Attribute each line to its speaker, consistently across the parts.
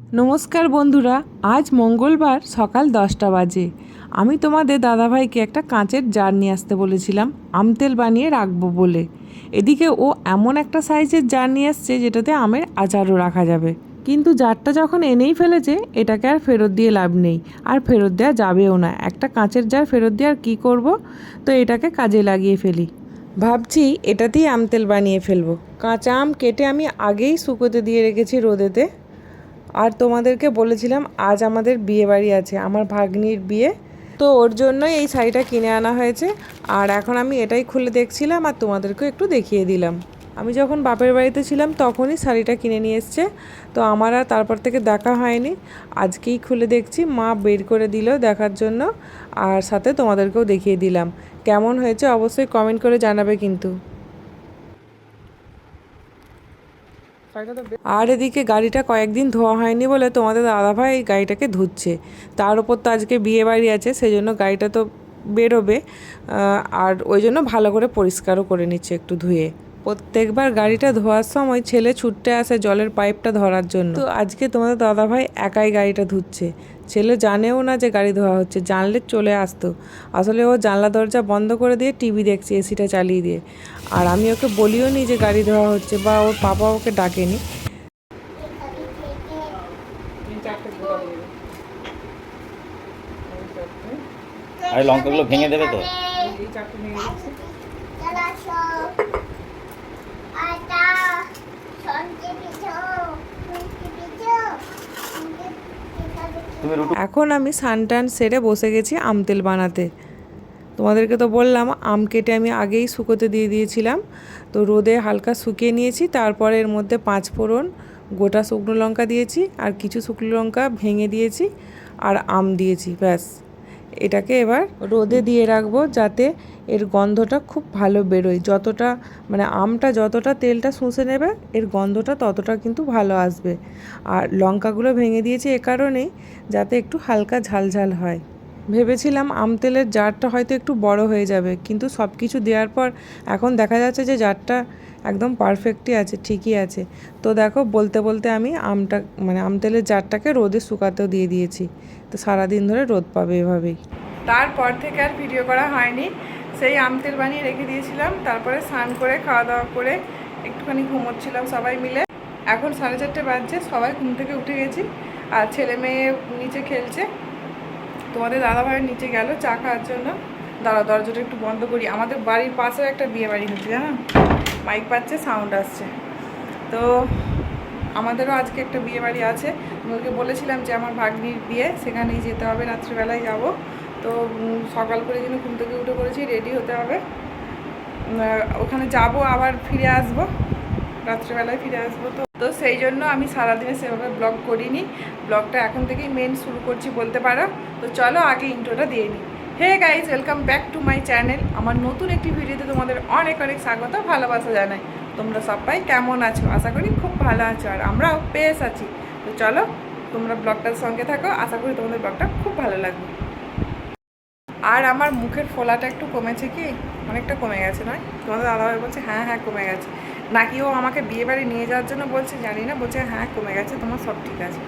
Speaker 1: নমস্কার বন্ধুরা, আজ মঙ্গলবার সকাল দশটা বাজে। আমি তোমাদের দাদাভাইকে একটা কাঁচের জার নিয়ে আসতে বলেছিলাম, আমতেল বানিয়ে রাখব বলে। এদিকে ও এমন একটা সাইজের জার নিয়ে আসছে যেটাতে আমের আচারও রাখা যাবে। কিন্তু জারটা যখন এনেই ফেলেছে, এটাকে আর ফেরত দিয়ে লাভ নেই। আর ফেরত দেওয়া যাবেও না। একটা কাঁচের জার ফেরত দিয়ে আর কী করব? তো এটাকে কাজে লাগিয়ে ফেলি। ভাবছি এটাতেই আমতেল বানিয়ে ফেলব। কাঁচা আম কেটে আমি আগেই শুকোতে দিয়ে রেখেছি রোদেতে। আর তোমাদেরকে বলেছিলাম, আজ আমাদের বিয়ে বাড়ি আছে, আমার ভাগ্নির বিয়ে। তো ওর জন্যই এই শাড়িটা কিনে আনা হয়েছে। আর এখন আমি এটাই খুলে দেখছিলাম আর তোমাদেরকেও একটু দেখিয়ে দিলাম। আমি যখন বাপের বাড়িতে ছিলাম, তখনই শাড়িটা কিনে নিয়ে এসছে। তো আমার আর তারপর থেকে দেখা হয়নি। আজকেই খুলে দেখছি, মা বের করে দিল দেখার জন্য। আর সাথে তোমাদেরকেও দেখিয়ে দিলাম। কেমন হয়েছে অবশ্যই কমেন্ট করে জানাবে কিন্তু। আর এদিকে গাড়িটা কয়েকদিন ধোয়া হয়নি বলে তোমাদের দাদাভাই গাড়িটাকে ধুচ্ছে। তার উপর তো আজকে বিয়ে বাড়ি আছে সেই জন্য গাড়িটা তো বেরোবে আর ওই জন্য ভালো করে পরিষ্কারও করে নিচ্ছে একটু ধুয়ে। প্রত্যেকবার গাড়িটা ধোয়ার সময় ছেলে ছুটতে আসে জলের পাইপটা ধরার জন্য। তো আজকে তোমাদের দাদাভাই একাই গাড়িটা ধুচ্ছে। ছেলে জানেও না যে গাড়ি ধোয়া হচ্ছে জানলে চলে আসতো। আসলে ও জানলা দরজা বন্ধ করে দিয়ে টিভি দেখছে এসিটা চালিয়ে দিয়ে। আর আমি ওকে বলিও নি যে গাড়ি ধোয়া হচ্ছে বা ওর পাপা ওকে ডাকেনি।
Speaker 2: আর লঙ্কাগুলো ভেঙে দেবে তো?
Speaker 1: এখন আমি সানটান সেরে বসে গেছি আম তেল বানাতে। তোমাদেরকে তো বললাম, আম কেটে আমি আগেই শুকোতে দিয়ে দিয়েছিলাম। তো রোদে হালকা শুকিয়ে নিয়েছি, তারপরে এর মধ্যে পাঁচ ফোড়ন গোটা শুকনো লঙ্কা দিয়েছি, আর কিছু শুকনো লঙ্কা ভেঙে দিয়েছি, আর আম দিয়েছি, ব্যাস। এটাকে এবার রোদে দিয়ে রাখব যাতে এর গন্ধটা খুব ভালো বেরোয়। যতটা মানে আমটা যতটা তেলটা শুষে নেবে, এর গন্ধটা ততটা কিন্তু ভালো আসবে। আর লঙ্কাগুলো ভেঙে দিয়েছি এ কারণেই যাতে একটু হালকা ঝালঝাল হয়। ভেবেছিলাম আম তেলের জারটা হয়তো একটু বড় হয়ে যাবে, কিন্তু সব কিছু দেওয়ার পর এখন দেখা যাচ্ছে যে জারটা একদম পারফেক্টই আছে, ঠিকই আছে। তো দেখো, বলতে বলতে আমি আমটা মানে আম তেলের জারটাকে রোদে শুকাতেও দিয়ে দিয়েছি। তো সারাদিন ধরে রোদ পাবে এভাবেই। তারপর থেকে আর ভিডিও করা হয়নি। সেই আম তেল বানিয়ে রেখে দিয়েছিলাম, তারপরে স্নান করে খাওয়া দাওয়া করে একটুখানি ঘুমোচ্ছিলাম সবাই মিলে। এখন সাড়ে চারটে বাজছে, সবাই ঘুম থেকে উঠে গেছি। আর ছেলে মেয়ে নিচে খেলছে। তোমাদের দাদাভাইয়ের নিচে গেল, চা খাওয়ার জন্য। দাদা দরজাটা একটু বন্ধ করি। আমাদের বাড়ির পাশেও একটা বিয়ে বাড়ি হচ্ছে, জানো? মাইক পাচ্ছে সাউন্ড আসছে। তো আমাদেরও আজকে একটা বিয়ে বাড়ি আছে। ওকে বলেছিলাম যে আমার ভাগ্নির বিয়ে, সেখানেই যেতে হবে, রাত্রিবেলায় যাব। তো সকাল করে যেন ঘুম থেকে উঠে পড়েছি রেডি হতে হবে। ওখানে যাব, আবার ফিরে আসব। রাত্রিবেলায় ফিরে আসব তো। তো সেই জন্য আমি সারাদিনে সেভাবে ব্লগ করিনি। ব্লগটা এখন থেকেই মেন শুরু করছি বলতে পারো। তো চলো আগে ইন্ট্রোটা দিয়ে নিই hey guys welcome back to my channel আমার নতুন একটি ভিডিওতে তোমাদের অনেক অনেক স্বাগত, ভালোবাসা জানাই। তোমরা সবাই কেমন আছো? আশা করি খুব ভালো আছো আর আমরাও বেশ আছি। তো চলো, তোমরা ব্লগটার সঙ্গে থাকো। আশা করি তোমাদের ব্লগটা খুব ভালো লাগবে। আর আমার মুখের ফোলাটা একটু কমেছে কি? অনেকটা কমে গেছে, নয়? তোমাদের দাদাভাই বলছে হ্যাঁ হ্যাঁ কমে গেছে। নাকি ও আমাকে বিয়ে বাড়ি নিয়ে যাওয়ার জন্য বলছে জানি না, বলছে হ্যাঁ কমে গেছে, তোমার সব ঠিক আছে।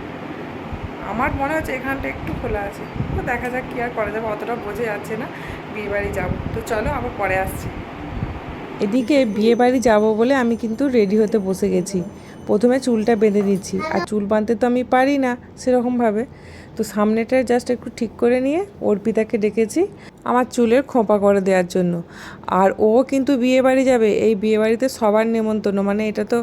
Speaker 1: আমার মনে হচ্ছে এখানটা একটু খোলা আছে। তো দেখা যাক কী আর করা যাবে, অতটা বোঝে যাচ্ছে না বিয়ে বাড়ি যাব। তো চলো আবার পরে আসছি। এদিকে বিয়ে বাড়ি যাব বলে আমি কিন্তু রেডি হতে বসে গেছি। প্রথমে চুলটা বেঁধে দিচ্ছি। আর চুল বাঁধতে তো আমি পারি না সেরকমভাবে। তো সামনেটা জাস্ট একটু ঠিক করে নিয়ে অর্পিতাকে ডেকেছি আমার চুলের খোঁপা করে দেওয়ার জন্য। আর ও কিন্তু বিয়ে বাড়ি যাবে। এই বিয়ে বাড়িতে সবার নেমন্তন্ন। মানে এটা তো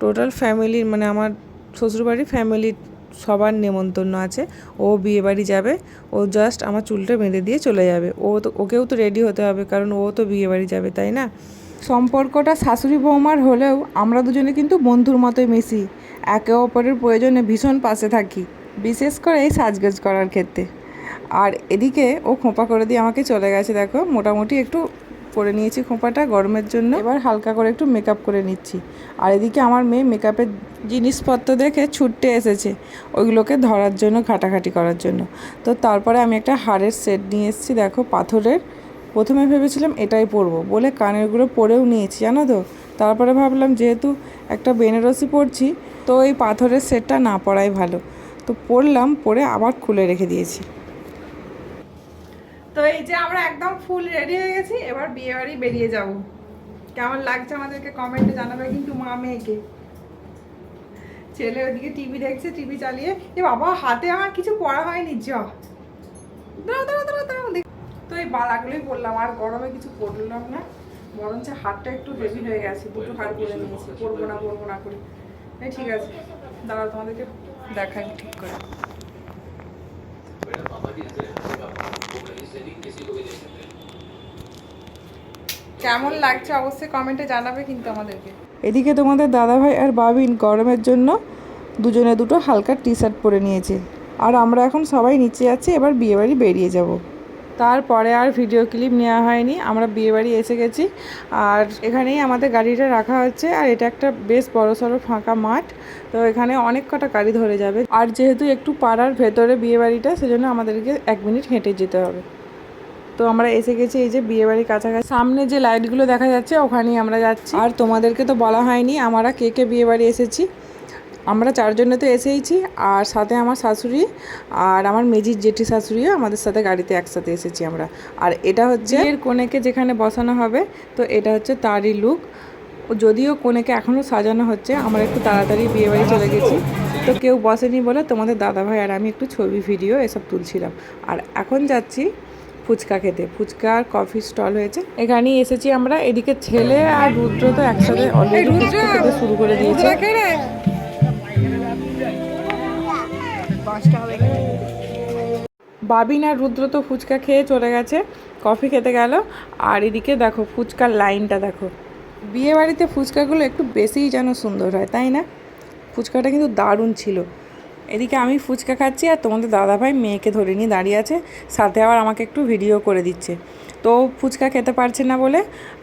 Speaker 1: টোটাল ফ্যামিলির মানে আমার শ্বশুরবাড়ির ফ্যামিলির সবার নেমন্তন্ন আছে। ও বিয়ে বাড়ি যাবে। ও জাস্ট আমার চুলটা বেঁধে দিয়ে চলে যাবে। ও তো, ওকেও তো রেডি হতে হবে। কারণ ও তো বিয়ে বাড়ি যাবে, তাই না? সম্পর্কটা শাশুড়ি বৌমার হলেও আমরা দুজনে কিন্তু বন্ধুর মতোই মিশি। একে অপরের প্রয়োজনে ভীষণ পাশে থাকি, বিশেষ করে এই সাজগোজ করার ক্ষেত্রে। আর এদিকে ও খোঁপা করে দিয়ে আমাকে চলে গেছে, দেখো, মোটামুটি একটু করে নিয়েছি খোঁপাটা গরমের জন্য। এবার হালকা করে একটু মেকআপ করে নিচ্ছি। আর এদিকে আমার মেয়ে মেকআপের জিনিসপত্র দেখে ছুটতে এসেছে, ওইগুলোকে ধরার জন্য, ঘাটাঘাটি করার জন্য। তো তারপরে আমি একটা হাড়ের সেট নিয়ে এসেছি, দেখো, পাথরের। প্রথমে ভেবেছিলাম এটাই পরবো, বলে কানেরগুলো পরেও নিয়েছি, জানো তো? তারপরে ভাবলাম যেহেতু একটা বেনারসি পরছি, তো এই পাথরের সেটটা না পরাই ভালো। তো পরলাম, পরে আবার খুলে রেখে দিয়েছি। তো এই যে আমরা একদম ফুল রেডি হয়ে গেছি, এবার বিয়ে বাড়ি বেরিয়ে যাব। কেমন লাগছে আমাদেরকে কমেন্টে জানাবে কিন্তু মা মেয়েকে। ছেলে ওদিকে টিভি দেখছে টিভি চালিয়ে, এ বাবা, হাতে আমার কিছু পড়া হয়নি চ দাঁড়াও দাঁড়াও দাঁড়াও দাঁড়াও, দেখ। তো এই বালাগুলোই বললাম, আর গরমে কিছু পরলাম না। বরঞ্চ হাতটা একটু হেভি হয়ে গেছে, দুটো হাড় করে নিয়েছে। পরবো না পরবো না করে। এই ঠিক আছে। দাঁড়াও, তোমাদেরকে দেখাই ঠিক করে। কেমন লাগছে অবশ্যই কমেন্টে জানাবে কিন্তু আমাদেরকে। এদিকে তোমাদের দাদাভাই আর বাবিন গরমের জন্য দুজনে দুটো হালকা টি শার্ট পরে নিয়েছে। আর আমরা এখন সবাই নিচে যাচ্ছি এবার বিয়েবাড়ি বেরিয়ে যাব। তারপরে আর ভিডিও ক্লিপ নেওয়া হয়নি, আমরা বিয়েবাড়ি এসে গেছি। আর এখানেই আমাদের গাড়িটা রাখা হচ্ছে, আর এটা একটা বেশ বড় সড়ো ফাঁকা মাঠ, তো এখানে অনেক কটা গাড়ি ধরে যাবে। আর যেহেতু একটু পাড়ার ভেতরে বিয়েবাড়িটা সেজন্য আমাদেরকে এক মিনিট হেঁটে যেতে হবে। তো আমরা এসে গেছি এই যে বিয়ে বাড়ির কাছাকাছি। সামনে যে লাইটগুলো দেখা যাচ্ছে, ওখানেই আমরা যাচ্ছি। আর তোমাদেরকে তো বলা হয়নি, আমরা কে কে বিয়ে বাড়ি এসেছি। আমরা চারজনে তো এসেইছি আর সাথে আমার শাশুড়ি আর আমার মেজির জেঠি শাশুড়িও আমাদের সাথে গাড়িতে একসাথে এসেছি আমরা। আর এটা হচ্ছে এর কোনেকে যেখানে বসানো হবে তো এটা হচ্ছে তারই লুক। যদিও কোনেকে এখনও সাজানো হচ্ছে আমরা একটু তাড়াতাড়ি বিয়ে বাড়ি চলে গেছি। তো কেউ বসেনি বলে তোমাদের দাদাভাই আর আমি একটু ছবি ভিডিও এসব তুলছিলাম। আর এখন যাচ্ছি ফুচকা খেতে। ফুচকা আর কফি স্টল হয়েছে। এখানেই এসেছি আমরা। এদিকে ছেলে আর রুদ্র তো একসাথে অলরেডি খেতে শুরু করে দিয়েছে। বাবিন আর রুদ্র তো ফুচকা খেয়ে চলে গেছে, কফি খেতে গেল। আর এদিকে দেখো ফুচকার লাইনটা দেখো। বিয়ে বাড়িতে ফুচকাগুলো একটু বেশিই যেন সুন্দর হয়, তাই না? ফুচকাটা কিন্তু দারুণ ছিল। এদিকে আমি ফুচকা খাচ্ছি আর তোমাদের দাদাভাই মেয়েকে ধরে নিয়ে দাঁড়িয়ে আছে, সাথে আবার আমাকে একটু ভিডিও করে দিচ্ছে। তো ফুচকা খেতে পারছে না বলে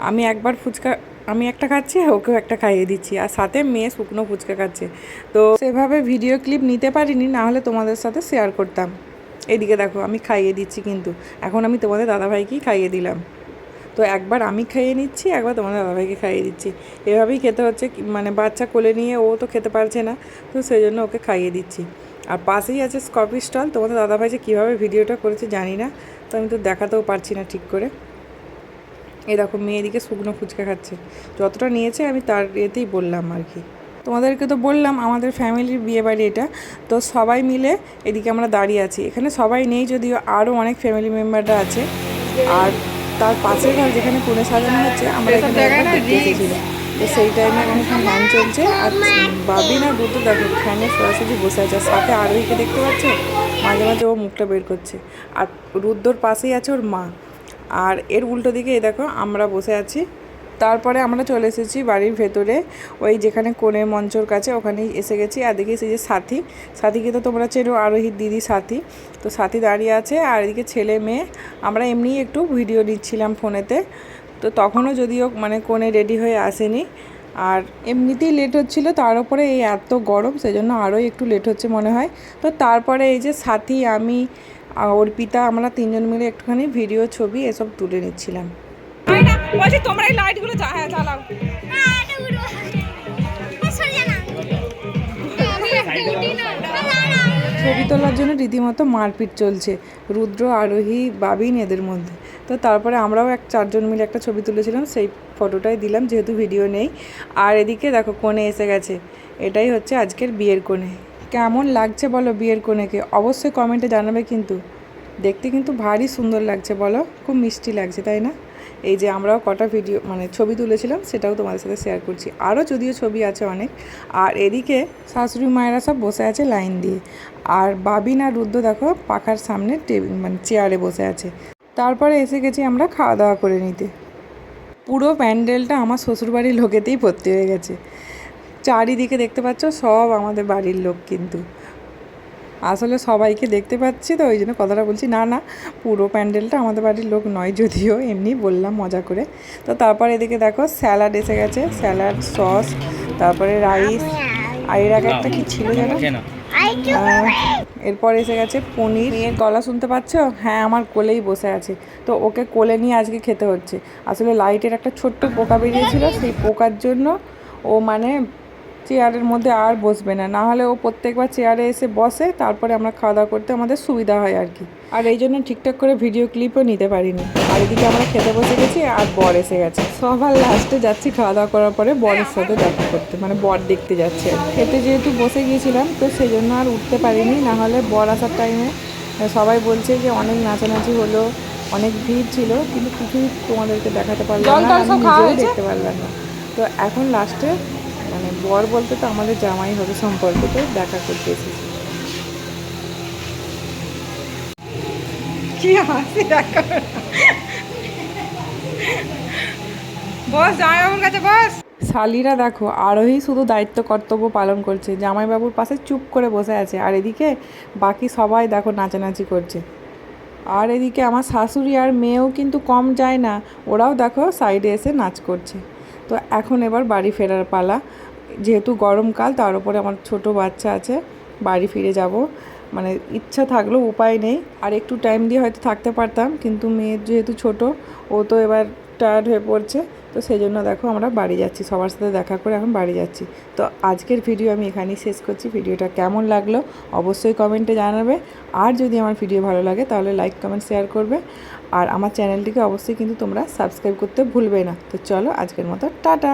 Speaker 1: আমি একবার ফুচকা, আমি একটা খাচ্ছি ওকেও একটা খাইয়ে দিচ্ছি। আর সাথে মেয়ে শুকনো ফুচকা খাচ্ছে। তো সেভাবে ভিডিও ক্লিপ নিতে পারিনি, না হলে তোমাদের সাথে শেয়ার করতাম। এদিকে দেখো, আমি খাইয়ে দিচ্ছি কিন্তু। এখন আমি তোমাদের দাদাভাইকেই খাইয়ে দিলাম। তো একবার আমি খাইয়ে নিচ্ছি, একবার তোমাদের দাদাভাইকে খাইয়ে দিচ্ছি। এভাবেই খেতে হচ্ছে মানে বাচ্চা কোলে নিয়ে ও তো খেতে পারছে না, তো সেই জন্য ওকে খাইয়ে দিচ্ছি। আর পাশেই আছে স্কপি স্টল, তোমাদের দাদাভাই যে কীভাবে ভিডিওটা করেছে জানি না, তো আমি তো দেখাতেও পারছি না ঠিক করে। এই দেখো, মেয়ে এদিকে শুকনো ফুচকা খাচ্ছে। যতটা নিয়েছে আমি তার এতেই বললাম আর কি। তোমাদেরকে তো বললাম আমাদের ফ্যামিলির বিয়ে বাড়ি এটা। তো সবাই মিলে এদিকে আমরা দাঁড়িয়ে আছি। এখানে সবাই নেই যদিও আরও অনেক ফ্যামিলি মেম্বাররা আছে। আর তার পাশের ঘর যেখানে কোণে সাজানো হচ্ছে আমরা এখানে তো সেই টাইমে এখানে গান চলছে। আর বাবিন আর দুটো দেখো ফ্যানে সরাসরি বসে আছে। আর সাথে আরোহীকে দেখতে পাচ্ছ? মাঝে মাঝে ও মুখটা বের করছে। আর রুদ্রর পাশেই আছে ওর মা। আর এর উল্টো দিকে এই দেখো আমরা বসে আছি। তারপরে আমরা চলে এসেছি বাড়ির ভেতরে। ওই যেখানে কোণের মঞ্চর কাছে ওখানেই এসে গেছি। আর দেখি সেই যে সাথী, সাথীকে তো তোমরা চেনো, আরোহীর দিদি সাথী। তো সাথী দাঁড়িয়ে আছে আর এদিকে ছেলে মেয়ে। আমরা এমনিই একটু ভিডিও নিচ্ছিলাম ফোনেতে। তো তখনও যদিও মানে কোণে রেডি হয়ে আসেনি। আর এমনিতেই লেট হচ্ছিল, তার উপরে এই এত গরম, সেজন্য আরও একটু লেট হচ্ছে মনে হয়। তো তারপরে এই যে সাথী, আমি অর্পিতা আমরা তিনজন মিলে একটুখানি ভিডিও, ছবি এসব তুলে নিচ্ছিলাম। বলছি, তোমরা এই লাইটগুলো হ্যাঁ চালাও ছবি তোলার জন্য রীতিমতো মারপিট চলছে। রুদ্র, আরোহী, বাবিন এদের মধ্যে। তো তারপরে আমরাও এক চারজন মিলে একটা ছবি তুলেছিলাম, সেই ফটোটাই দিলাম, যেহেতু ভিডিও নেই। আর এদিকে দেখো, কোণে এসে গেছে। এটাই হচ্ছে আজকের বিয়ের কোণে। কেমন লাগছে বলো বিয়ের কোণেকে? অবশ্যই কমেন্টে জানাবে কিন্তু। দেখতে কিন্তু ভারী সুন্দর লাগছে বলো, খুব মিষ্টি লাগছে, তাই না? এই যে আমরাও কটা ভিডিও মানে ছবি তুলেছিলাম, সেটাও তোমাদের সাথে শেয়ার করছি। আরও যদিও ছবি আছে অনেক। আর এদিকে শাশুড়ি মায়েরা সব বসে আছে লাইন দিয়ে। আর বাবিন আর রুদ্র দেখো পাখার সামনে টেবিল মানে চেয়ারে বসে আছে। তারপরে এসে গেছি আমরা খাওয়া দাওয়া করে নিতে। পুরো প্যান্ডেলটা আমার শ্বশুরবাড়ির লোকেতেই ভর্তি হয়ে গেছে। চারিদিকে দেখতে পাচ্ছ সব আমাদের বাড়ির লোক কিন্তু। আসলে সবাইকে দেখতে পাচ্ছি তো, ওই জন্য কথাটা বলছি, না না, পুরো প্যান্ডেলটা আমাদের বাড়ির লোক নয় যদিও, এমনি বললাম মজা করে। তো তারপর এদিকে দেখো, স্যালাড এসে গেছে, স্যালাড, সস, তারপরে রাইস আর এর আগে একটা কি ছিল জানো এরপর এসে গেছে পনির। মেয়ের গলা শুনতে পাচ্ছ? হ্যাঁ আমার কোলেই বসে আছে। তো ওকে কোলে নিয়ে আজকে খেতে হচ্ছে। আসলে লাইটের একটা ছোট্ট পোকা বেরিয়েছিল, সেই পোকার জন্য ও মানে চেয়ারের মধ্যে আর বসবে না। না হলে ও প্রত্যেকবার চেয়ারে এসে বসে তারপরে আমরা খাওয়া দাওয়া করতে আমাদের সুবিধা হয় আর কি। আর এই জন্য ঠিকঠাক করে ভিডিও ক্লিপও নিতে পারিনি। আর এদিকে আমরা খেতে বসে গেছি আর বর এসে গেছে। সবার লাস্টে যাচ্ছি খাওয়া দাওয়া করার পরে বরের সাথে দেখা করতে। মানে বর দেখতে যাচ্ছে। খেতে যেহেতু বসে গিয়েছিলাম তো সেই জন্য আর উঠতে পারিনি। না হলে বর আসার টাইমে সবাই বলছে যে অনেক নাচানাচি হলো অনেক ভিড় ছিল কিন্তু কিছুই তোমাদেরকে দেখাতে পারলাম না। নিজেও দেখতে পারলাম না। তো এখন লাস্টে বর বলতে তো আমাদের জামাই হবে সম্পর্কে দেখা করতে এসেছি।
Speaker 3: কি হাসি, দেখা বস জামাইবাবুর কাছে বস।
Speaker 1: শালিরা দেখো, আরোহী শুধু দায়িত্ব, কর্তব্য পালন করছে। জামাইবাবুর পাশে চুপ করে বসে আছে। আর এদিকে বাকি সবাই দেখো নাচানাচি করছে। আর এদিকে আমার শাশুড়ি আর মেয়েও কিন্তু কম যায় না। ওরাও দেখো সাইডে এসে নাচ করছে। তো এখন এবার বাড়ি ফেরার পালা। যেহেতু গরমকাল তার উপরে আমার ছোট বাচ্চা আছে, বাড়ি ফিরে যাব। মানে ইচ্ছা থাকলেও উপায় নেই। আর একটু টাইম দিয়ে হয়তো থাকতে পারতাম, কিন্তু মেয়ের যেহেতু ছোট, ও তো এবার টায়ার্ড হয়ে পড়ছে, তো সেই জন্য দেখো আমরা বাড়ি যাচ্ছি, সবার সাথে দেখা করে এখন বাড়ি যাচ্ছি। তো আজকের ভিডিও আমি এখানেই শেষ করছি। ভিডিওটা কেমন লাগল অবশ্যই কমেন্টে জানাবে। আর যদি আমার ভিডিও ভালো লাগে, তাহলে লাইক কমেন্ট শেয়ার করবে। আর আমার চ্যানেলটিকে অবশ্যই কিন্তু তোমরা সাবস্ক্রাইব করতে ভুলবে না। তো চলো আজকের মতো, টাটা!